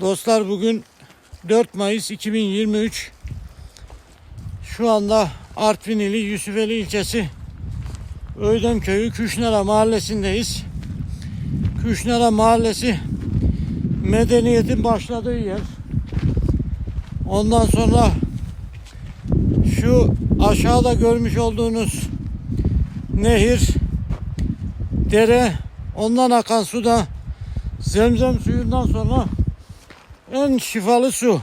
Dostlar bugün 4 Mayıs 2023. Şu anda Artvin ili Yusufeli ilçesi Öydem köyü Küşnara mahallesindeyiz. Küşnara mahallesi medeniyetin başladığı yer. Ondan sonra şu aşağıda görmüş olduğunuz nehir, dere, ondan akan su da zemzem suyundan sonra en şifalı su.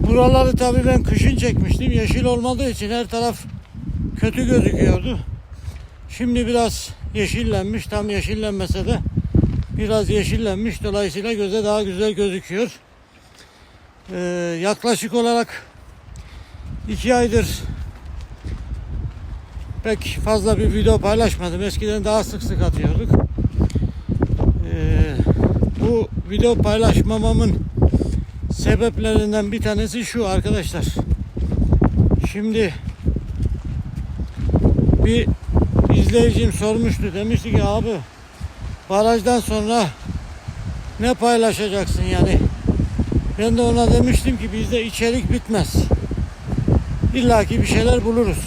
Buraları tabii ben kışın çekmiştim. Yeşil olmadığı için her taraf kötü gözüküyordu. Şimdi biraz yeşillenmiş. Tam yeşillenmese de biraz yeşillenmiş. Dolayısıyla göze daha güzel gözüküyor. Ee, yaklaşık olarak iki aydır pek fazla bir video paylaşmadım. Eskiden daha sık sık atıyorduk. Ee, bu video paylaşmamamın sebeplerinden bir tanesi şu arkadaşlar. Şimdi bir izleyicim sormuştu. Demişti ki abi barajdan sonra ne paylaşacaksın yani? Ben de ona demiştim ki bizde içerik bitmez. İlla ki bir şeyler buluruz.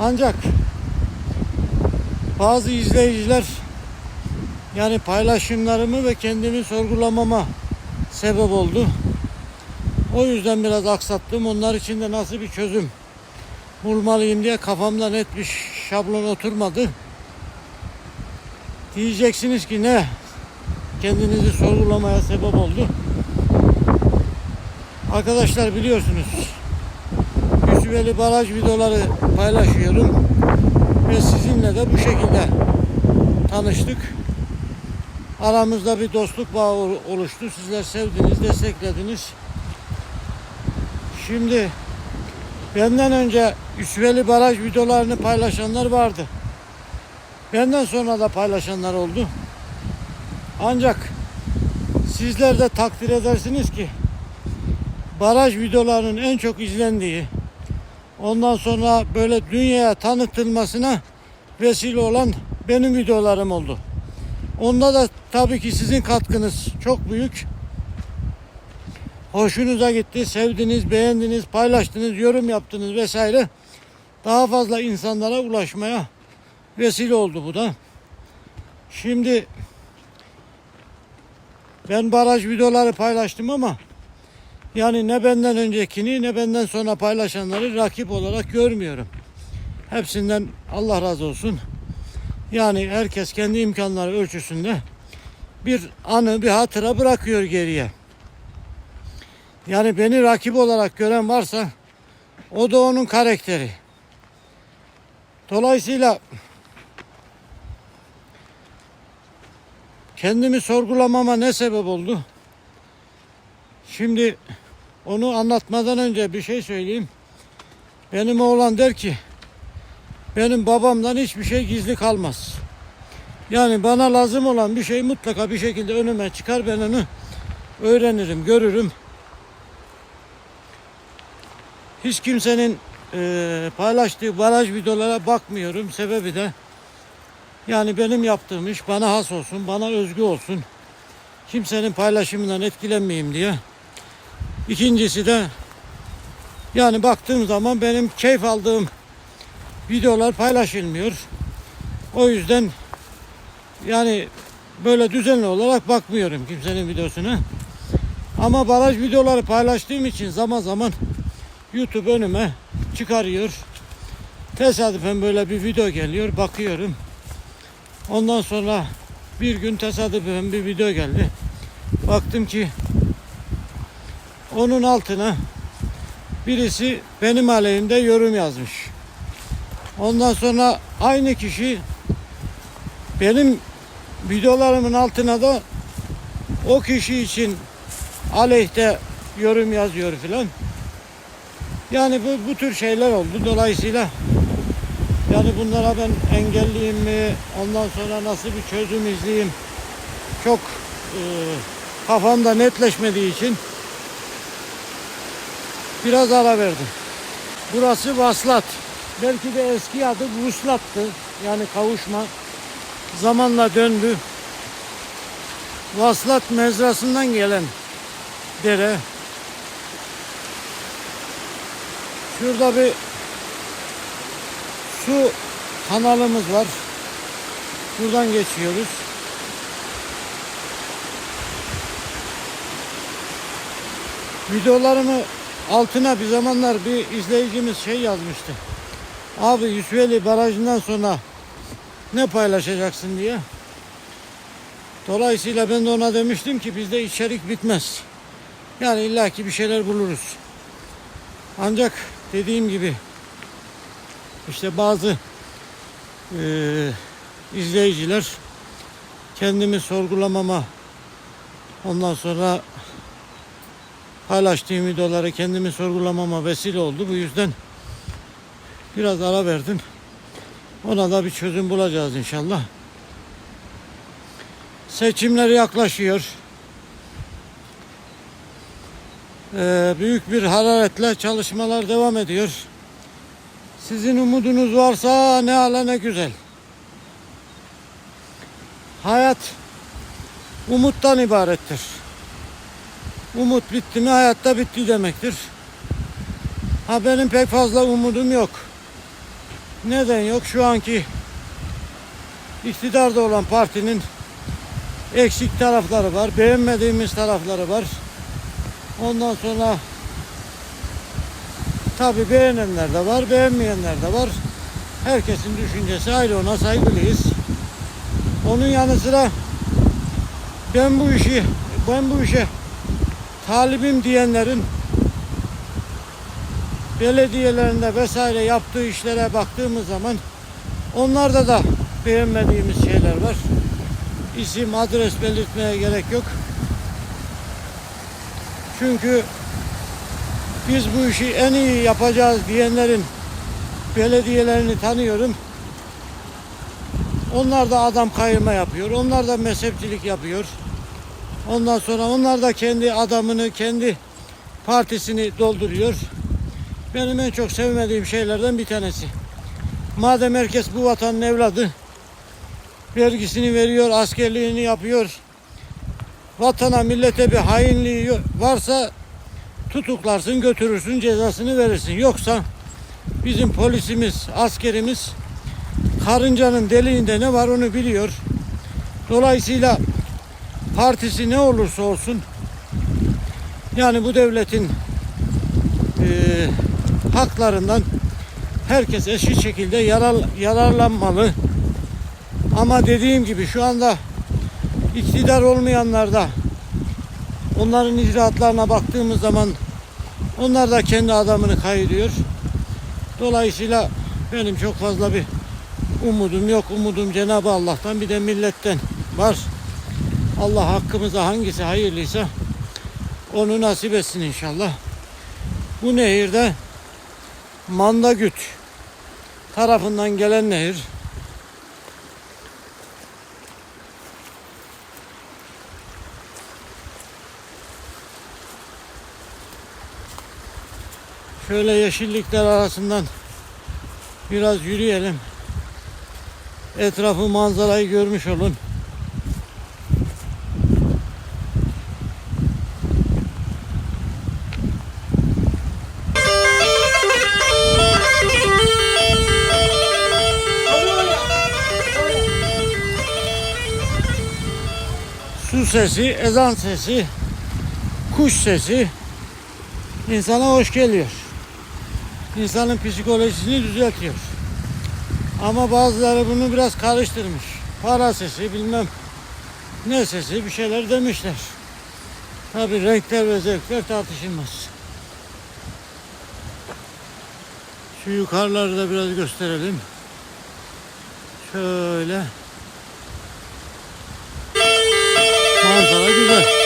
Ancak bazı izleyiciler yani paylaşımlarımı ve kendimi sorgulamama sebep oldu. O yüzden biraz aksattım. Onlar için de nasıl bir çözüm bulmalıyım diye kafamda net bir şablon oturmadı. Diyeceksiniz ki ne? Kendinizi sorgulamaya sebep oldu. Arkadaşlar biliyorsunuz Yusufeli Baraj videoları paylaşıyorum. Ve sizinle de bu şekilde tanıştık. Aramızda bir dostluk bağı ol- oluştu. Sizler sevdiniz, desteklediniz. Şimdi benden önce Yusufeli Baraj videolarını paylaşanlar vardı. Benden sonra da paylaşanlar oldu. Ancak sizler de takdir edersiniz ki baraj videolarının en çok izlendiği ondan sonra böyle dünyaya tanıtılmasına vesile olan benim videolarım oldu. Onda da tabii ki sizin katkınız çok büyük. Hoşunuza gitti, sevdiniz, beğendiniz, paylaştınız, yorum yaptınız vesaire. Daha fazla insanlara ulaşmaya vesile oldu bu da. Şimdi ben baraj videoları paylaştım ama yani ne benden öncekini ne benden sonra paylaşanları rakip olarak görmüyorum. Hepsinden Allah razı olsun. Yani herkes kendi imkanları ölçüsünde bir anı, bir hatıra bırakıyor geriye. Yani beni rakip olarak gören varsa o da onun karakteri. Dolayısıyla kendimi sorgulamama ne sebep oldu? Şimdi onu anlatmadan önce bir şey söyleyeyim. Benim oğlan der ki benim babamdan hiçbir şey gizli kalmaz. Yani bana lazım olan bir şey mutlaka bir şekilde önüme çıkar ben onu öğrenirim, görürüm. Hiç kimsenin eee, paylaştığı baraj videolara bakmıyorum. Sebebi de yani benim yaptığım iş bana has olsun, bana özgü olsun. Kimsenin paylaşımından etkilenmeyeyim diye. İkincisi de yani baktığım zaman benim keyif aldığım videolar paylaşılmıyor. O yüzden yani böyle düzenli olarak bakmıyorum kimsenin videosuna. Ama baraj videoları paylaştığım için zaman zaman YouTube önüme çıkarıyor. Tesadüfen böyle bir video geliyor, bakıyorum. Ondan sonra bir gün tesadüfen bir video geldi. Baktım ki onun altına birisi benim aleyhimde yorum yazmış. Ondan sonra aynı kişi benim videolarımın altına da o kişi için aleyhte yorum yazıyor filan. Yani bu, bu tür şeyler oldu. Dolayısıyla yani bunlara ben engelliyim mi? Ondan sonra nasıl bir çözüm izleyeyim? Çok e, kafamda netleşmediği için biraz ara verdim. Burası Vaslat. Belki de eski adı Vuslat'tı. Yani kavuşma. Zamanla döndü. Vaslat mezrasından gelen dere. Şurada bir su kanalımız var. Buradan geçiyoruz. Videolarımı altına bir zamanlar bir izleyicimiz şey yazmıştı. Abi Yusufeli Barajı'ndan sonra ne paylaşacaksın diye. Dolayısıyla ben de ona demiştim ki bizde içerik bitmez. Yani illaki bir şeyler buluruz. Ancak dediğim gibi işte bazı eee, izleyiciler kendimi sorgulamama ondan sonra paylaştığım videoları kendimi sorgulamama vesile oldu. Bu yüzden biraz ara verdim. Ona da bir çözüm bulacağız inşallah. Seçimler yaklaşıyor. Ee, büyük bir hararetle çalışmalar devam ediyor. Sizin umudunuz varsa ne ala ne güzel. Hayat umuttan ibarettir. Umut bitti mi hayatta bitti demektir. Ha benim pek fazla umudum yok. Neden yok? Şu anki iktidarda olan partinin eksik tarafları var. Beğenmediğimiz tarafları var. Ondan sonra tabi beğenenler de var, beğenmeyenler de var. Herkesin düşüncesi ayrı ona saygılıyız. Onun yanı sıra ben bu işi ben bu işe talibim diyenlerin belediyelerinde vesaire yaptığı işlere baktığımız zaman onlarda da beğenmediğimiz şeyler var. İsim, adres belirtmeye gerek yok. Çünkü biz bu işi en iyi yapacağız diyenlerin belediyelerini tanıyorum. Onlar da adam kayırma yapıyor. Onlar da mezhepçilik yapıyor. Ondan sonra onlar da kendi adamını, kendi partisini dolduruyor. Benim en çok sevmediğim şeylerden bir tanesi. Madem herkes bu vatanın evladı, vergisini veriyor, askerliğini yapıyor, vatana, millete bir hainliği varsa tutuklarsın, götürürsün, cezasını verirsin. Yoksa bizim polisimiz, askerimiz karıncanın deliğinde ne var onu biliyor. Dolayısıyla partisi ne olursa olsun yani bu devletin eee haklarından herkes eşit şekilde yarar, yararlanmalı. Ama dediğim gibi şu anda iktidar olmayanlar da onların icraatlarına baktığımız zaman onlar da kendi adamını kayırıyor. Dolayısıyla benim çok fazla bir umudum yok. Umudum Cenab-ı Allah'tan bir de milletten var. Allah hakkımıza hangisi hayırlıysa onu nasip etsin inşallah. Bu nehirde Mandagüt tarafından gelen nehir. Şöyle yeşillikler arasından biraz yürüyelim. Etrafı manzarayı görmüş olun. Sesi, ezan sesi, kuş sesi insana hoş geliyor. İnsanın psikolojisini düzeltiyor. Ama bazıları bunu biraz karıştırmış. Para sesi bilmem ne sesi bir şeyler demişler. Tabi renkler ve zevkler tartışılmaz. Şu yukarıları da biraz gösterelim. Şöyle. 好本来就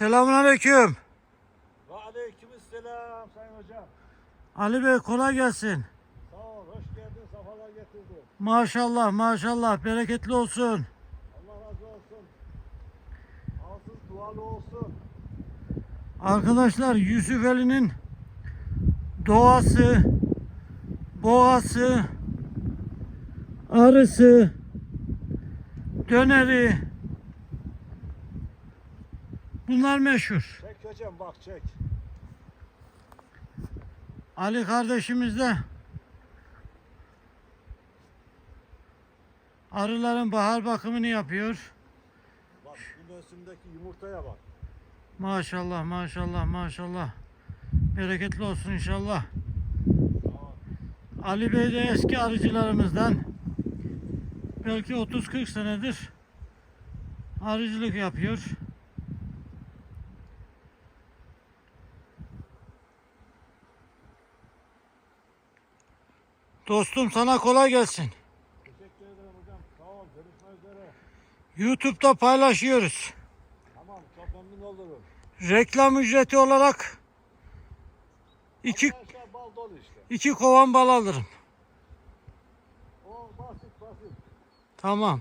güzel. Selamünaleyküm. Ve aleykümselam sayın hocam. Ali Bey kolay gelsin. Sağ ol, hoş geldin, sefalar getirdin. Maşallah maşallah bereketli olsun. Allah razı olsun. Alsız dualı olsun. Arkadaşlar Yusufeli'nin doğası, boğası, arısı, döneri bunlar meşhur. Çek hocam bak çek. Ali kardeşimiz de arıların bahar bakımını yapıyor. Bak bu mevsimdeki yumurtaya bak. Maşallah maşallah maşallah. Bereketli olsun inşallah. Ali Bey de eski arıcılarımızdan. Belki 30-40 senedir arıcılık yapıyor. Dostum sana kolay gelsin. Teşekkür ederim hocam. Sağ ol, görüşmek üzere. YouTube'da paylaşıyoruz. Tamam, çok memnun olurum. Reklam ücreti olarak iki, bal dolu işte. iki kovan bal alırım. O basit basit. Tamam.